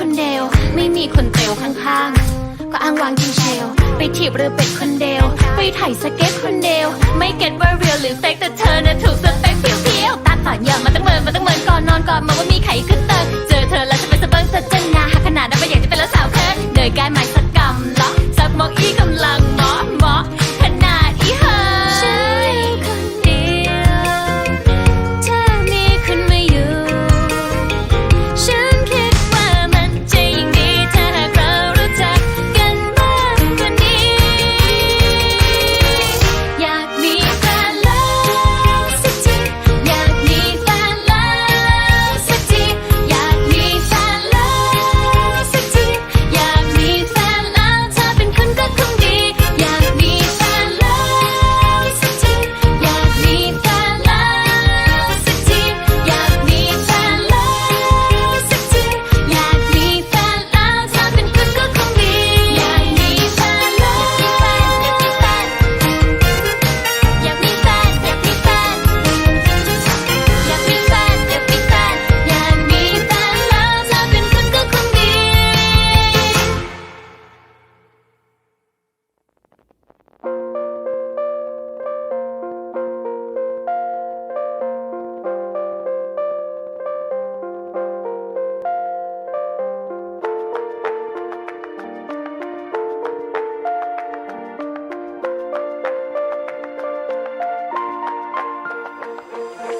คนเดียว ไม่มีคนเตวข้างๆ ก็อ้างวางกินเชล ไปถีบเรือเป็ดคนเดียว ไปถ่ายสเก็ตคนเดียว ไม่เก็ตว่าเรียลหรือเฟกแต่เธอน่ะถูกสเปคเพียวๆตาต่อนอย่ามาตั้งเมินมาตั้งเมินก่อนนอนก่อนมาว่ามีไข่ขึ้นเตอเจอเธอแล้วจะเป็นสะเบิงสะเจนนาหากขนาดนั้นไม่อยากจะเป็นแล้วสาวเคินเดินกายหมายสักก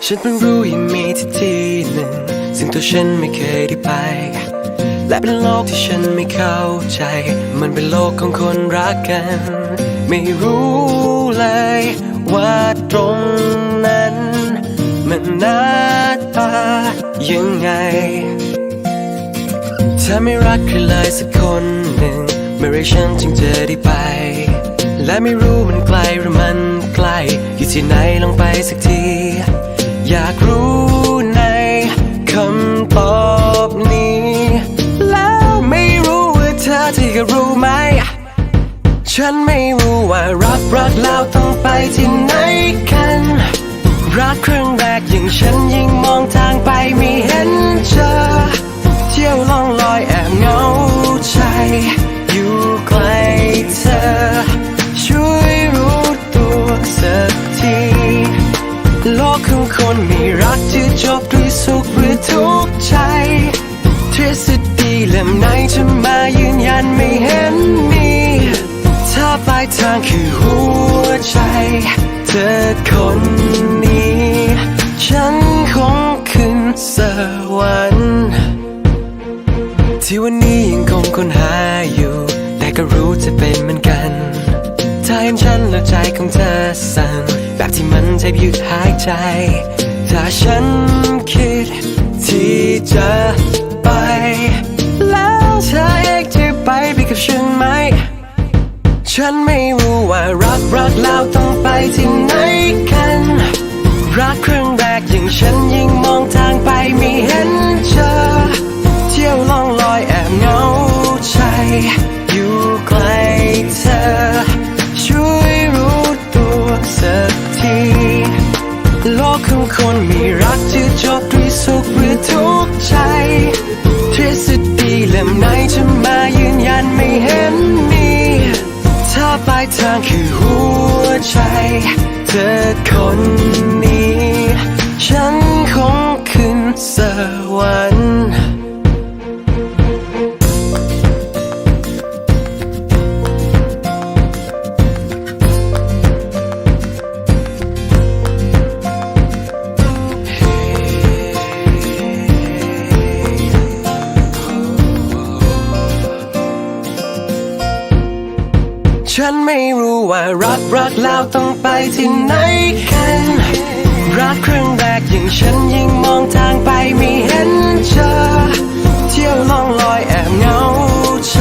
ฉันเพิ่งรู้ยังมีที่ที่หนึ่งซึ่งตัวฉันไม่เคยได้ไป และเป็นโลกที่ฉันไม่เข้าใจ มันเป็นโลกของคนรักกัน ไม่รู้เลยว่าตรงนั้น มันหน้าตายังไง ถ้าไม่รักใครเลยสักคนหนึ่งเมื่อไรฉันจึงจะได้ไป และไม่รู้มันไกลหรือมันใกล้ อยู่ที่ไหนลองไปสักที อยากรู้ในคำตอบนี้ แล้วไม่รู้ว่าเธอที่ก็รู้ไหม ฉันไม่รู้ว่ารักรักแล้วต้องไปที่ไหนกัน รักครั้งแรกยิ่งฉันยิ่งมองทางไปไม่เห็นเธอ ใจ เธอคนนี้ ฉันคงขึ้นสวรรค์ที่วันนี้ยังคงค้นหาอยู่ แต่ก็รู้จะเป็นเหมือนกันถ้าเห็นฉันแล้วใจของเธอสั่นแบบที่มันแทบหยุดหายใจ ถ้าฉันคิดที่จะไป แล้วเธอเองจะไปไปกับฉันไหม ฉันไม่รู้ว่ารักรักแล้วต้องไปที่ไหนกัน รักครั้งแรกอย่งฉันยิ่งมองทางไปไม่เห็นเธอเที่ยวล่องลอยแอบเหงาใจ อยู่ใกลเธอ ช่วยรู้ตัวสักที โลกของคนมีรักจะจบด้วยสุขหรือทุกข์ใจทฤษฎีเล่มไหนจะมายืนยันไม่เห็นมี ถ้าป ฉันไม่รู้ว่ารักรักแล้วต้องไปที่ไหนกัน รักครั้งแรกอย่งฉันยิ่งมองทางไปไม่เห็นเธอเที่ยวล่องลอยแอบเหงาใจ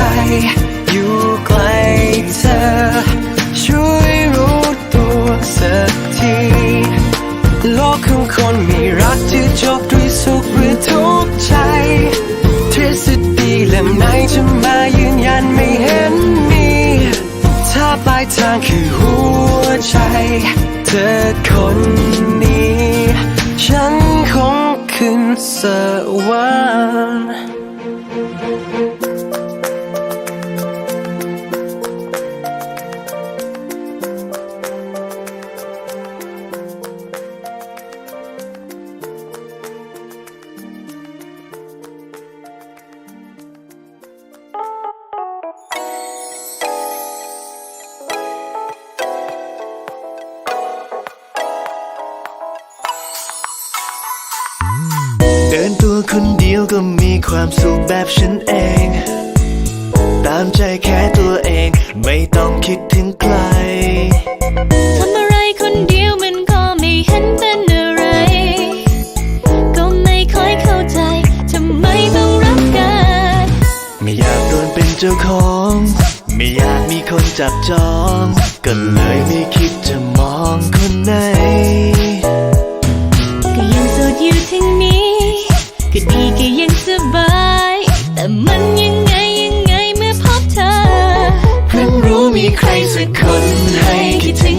อยู่ใกลเธอ ช่วยรู้ตัวสักที โลกของคนมีรักที่จบด้วยสุขหรือทุกข์ใจทฤษฎีเล่มไหนจะมาางคือหัวใจ เธอคน ก็มีความสุขแบบฉันเอง ตามใจแค่ตัวเอง ไม่ต้องคิดถึงใคร ทำอะไรคนเดียวมันก็ไม่เห็นเป็นอะไร ก็ไม่ค่อยเข้าใจ ทำไมต้องรักกัน ไม่อยากโดนเป็นเจ้าของ ไม่อยากมีคนจับจองก็เล ใครสักคนให้คิดถึง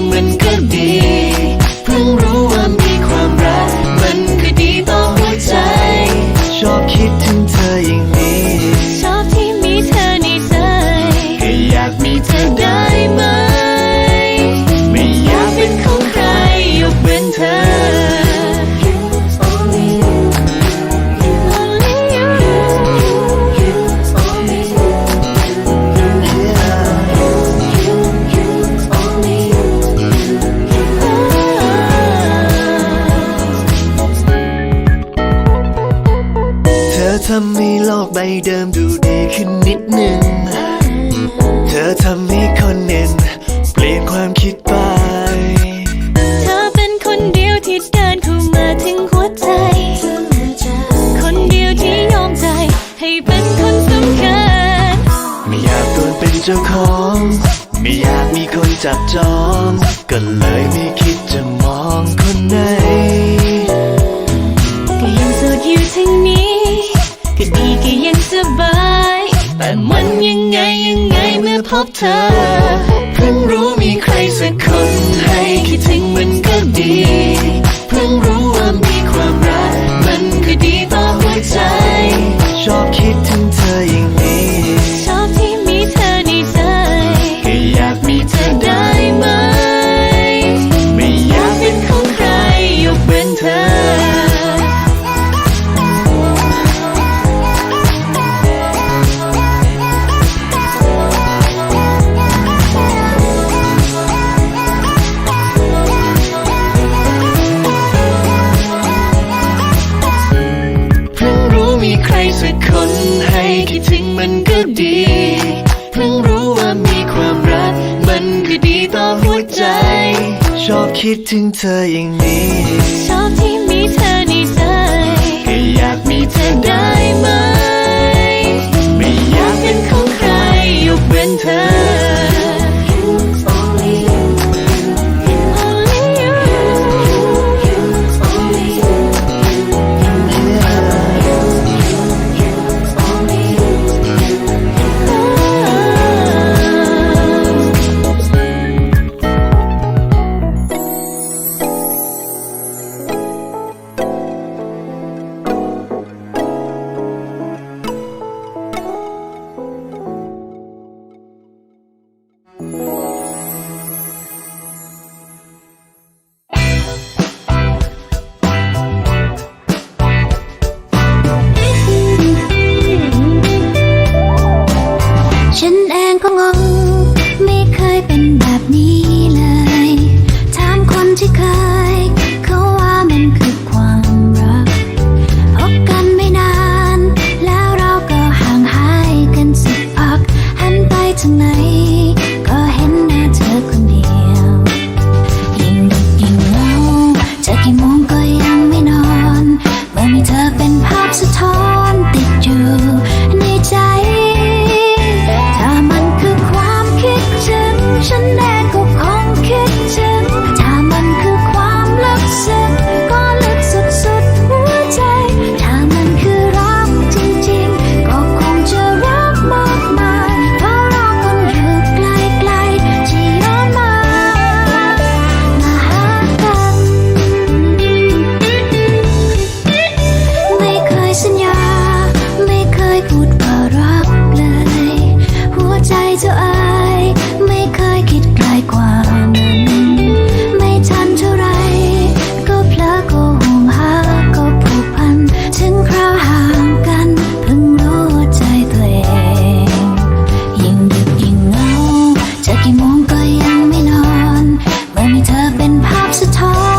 จับจองก็เลยไม่คิดจะมองคนไหนก็ยังโสดอยู่ทั้งนี้ก็ดีก็ยังสบาย แต่มันยังไงยังไงเมื่อพบเธอ เพิ่งรู้มีใครสักคนให้คิดถึงมันก็ดี หัว 차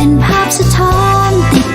เป็นภาพสะท้อนติด